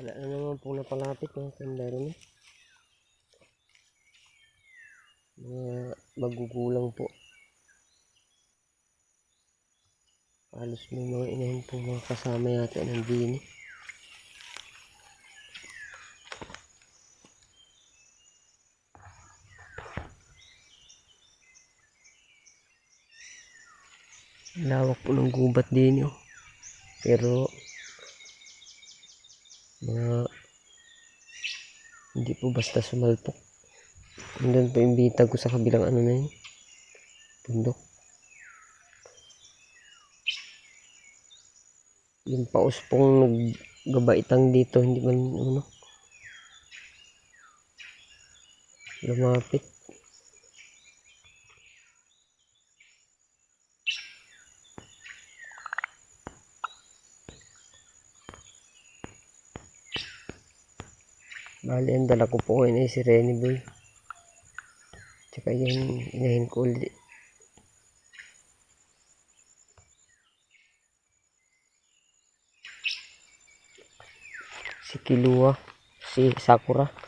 Wala na naman po napalapit mga kandaron. Mga magugulang po. Halos may mga inahin po mga kasama yata ng dini. Lawak po ng gubat din oh. Pero mga hindi po basta sumalpok. Nandun po yung bitag ko sa kabilang ano na yun. Bundok. Yung paus pong naggabaitang dito, hindi man ano. Lumapit. Bali, ang dala ko po ngayon ay si Renny Boy. Tsaka yung inahin ko ulit. Si Kilua, si Sakura.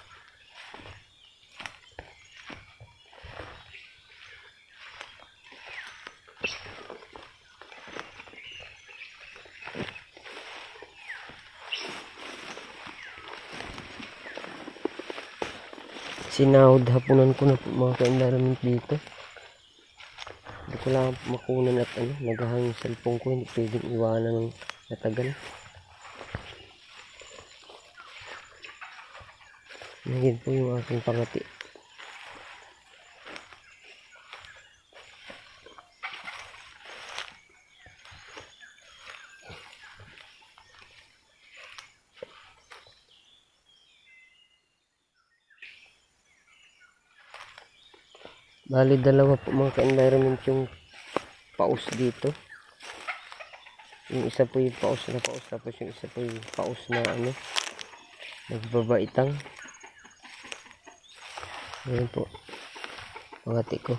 Sinahod hapunan ko na po mga ka-environment dito. Hindi ko lang makunan at ano, naghahang yung cellphone ko, hindi pwedeng iwanan ng matagal. Yan po yung aking pangati. Bali dalawa po mga ka-environment yung paus dito. Yung isa po yung paus na paus tapos yung isa po yung paus na ano nagbabaitang. Ayan po. Pangati ko.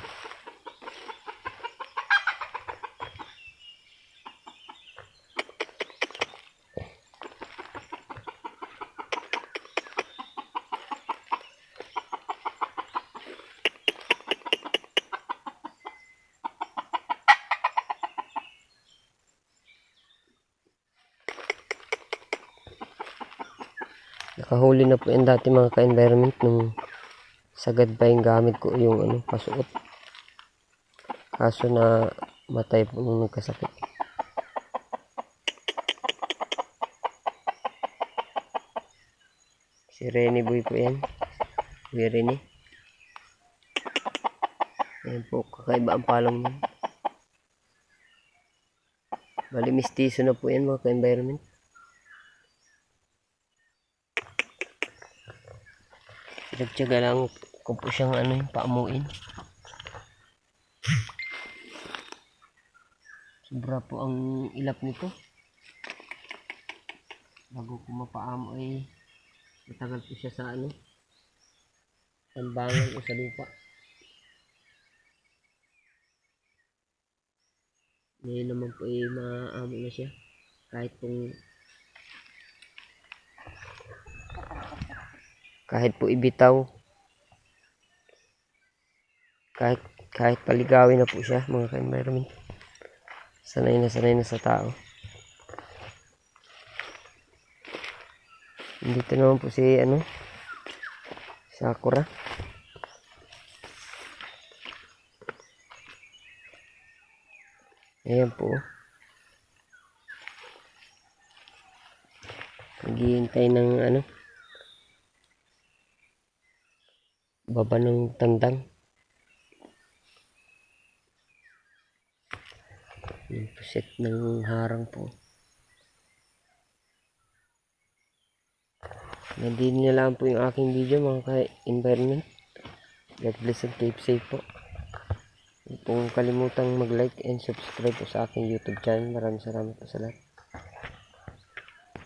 Nakahuli na po yan dati mga ka-environment nung sagad pa yung gamit ko yung ano, pasuot. Kaso na matay po nung nagkasakit. Si Rene Boy po yan. Kuya Rene. Ayan po, kakaiba ang palong niyan. Bali, mistiso na po yan mga ka-environment. Pinagtyaga lang ko po siyang ano yung paamuin. Sobra po ang ilap nito. Bago ko mapaamo ay matagal po siya sa ano. Tambangan o sa lupa. Ngayon naman po ay maamo na siya. Kahit pong kahit po ibitaw. Kahit kahit paligawin na po siya mga ka-environment. Sanay na sanay na sa tao. Dito naman po si ano Sakura. Ayan po. Naghihintay ng ano baba ng tandang. Yung puset ng harang po. Nandito na lang po yung aking video mga ka-environment. God bless and keep safe po. Huwag pong kalimutang mag-like and subscribe po sa aking YouTube channel. Maraming salamat po sa lahat.